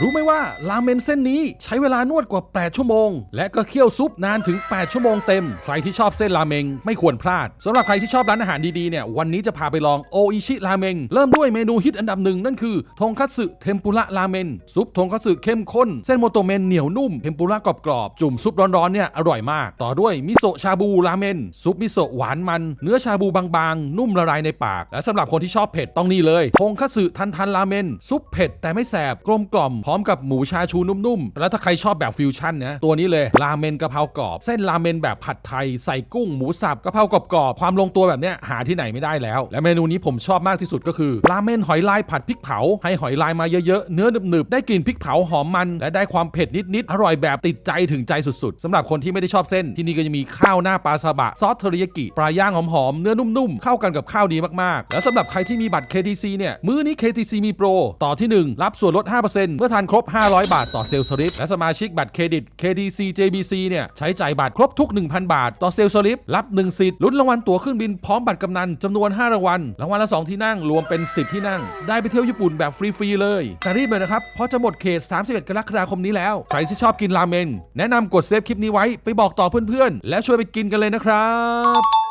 รู้ไหมว่าราเมนเส้นนี้ใช้เวลานวดกว่า 8 ชั่วโมง และก็เคี่ยวซุปนานถึง 8 ชั่วโมงเต็ม ใครที่ชอบเส้นราเมงไม่ควรพลาดสำหรับใครที่ชอบร้านอาหารดีๆเนี่ยวันนี้จะพาไปลองโออิชิราเมงเริ่มด้วยเมนูฮิตอันดับหนึ่งนั่นคือทงคัตสึเทมปุระราเมนซุปทงคัตสึเข้มข้น เส้นโมโตเมนเหนียวนุ่มเทมปุระกรอบๆจุ่มซุปร้อนๆเนี่ยอร่อยมาก ต่อด้วยมิโซะชาบูราเมนซุปมิโซะหวานมัน เนื้อชาบูบางๆ นุ่มละลายในปาก และสำหรับคนที่ชอบเผ็ดต้องนี่เลยทงคัตสึทันทันราเมนซุปเผ็ดแต่ไม่แสบกลมกล่อมพร้อมกับหมูชาชูนุ่มๆ แล้วถ้าใครชอบแบบฟิวชั่นนะตัวนี้เลยราเมนกะเพรากรอบ เส้นราเมนแบบผัดไทยใส่กุ้งหมูสับกะเพรากรอบๆความลงตัวแบบเนี้ยหาที่ไหนไม่ได้แล้ว และเมนูนี้ผมชอบมากที่สุดก็คือราเมนหอยลายผัดพริกเผาให้หอยลายมาเยอะๆเนื้อหนึบๆได้กลิ่นพริกเผาหอมมันและได้ความเผ็ดนิดๆอร่อยแบบติดใจถึงใจสุดๆสำหรับคนที่ไม่ได้ชอบเส้นที่นี่ก็จะมีข้าวหน้าปลาซาบะซอสเทอริยากิปลาย่างหอมๆเนื้อนุ่มๆเข้ากันกับข้าวดีมากๆ แล้วสำหรับใครที่มีบัตร KTC เนี่ยมื้อนี้ KTC มีโปรต่อที่ 1 รับส่วนลด 5%เมื่อทานครบ 500 บาทต่อเซลล์สลิปและสมาชิกบัตรเครดิต KTC JBC เนี่ยใช้จ่ายบัตรครบทุก 1,000 บาท ต่อเซลล์สลิปรับ1สิทธิ์ลุ้นรางวัลตั๋วเครื่องบินพร้อมบัตรกำนันจำนวน 5 รางวัลรางวัลละ 2 ที่นั่งรวมเป็น 10 ที่นั่ง ได้ไปเที่ยวญี่ปุ่นแบบฟรีๆเลยแต่รีบเลยนะครับเพราะจะหมดเขต 31 กรกฎาคมนี้แล้วใครที่ชอบกินราเมนแนะนำกดเซฟคลิปนี้ไว้ไปบอกต่อเพื่อนๆ และช่วยไปกินกันเลยนะครับ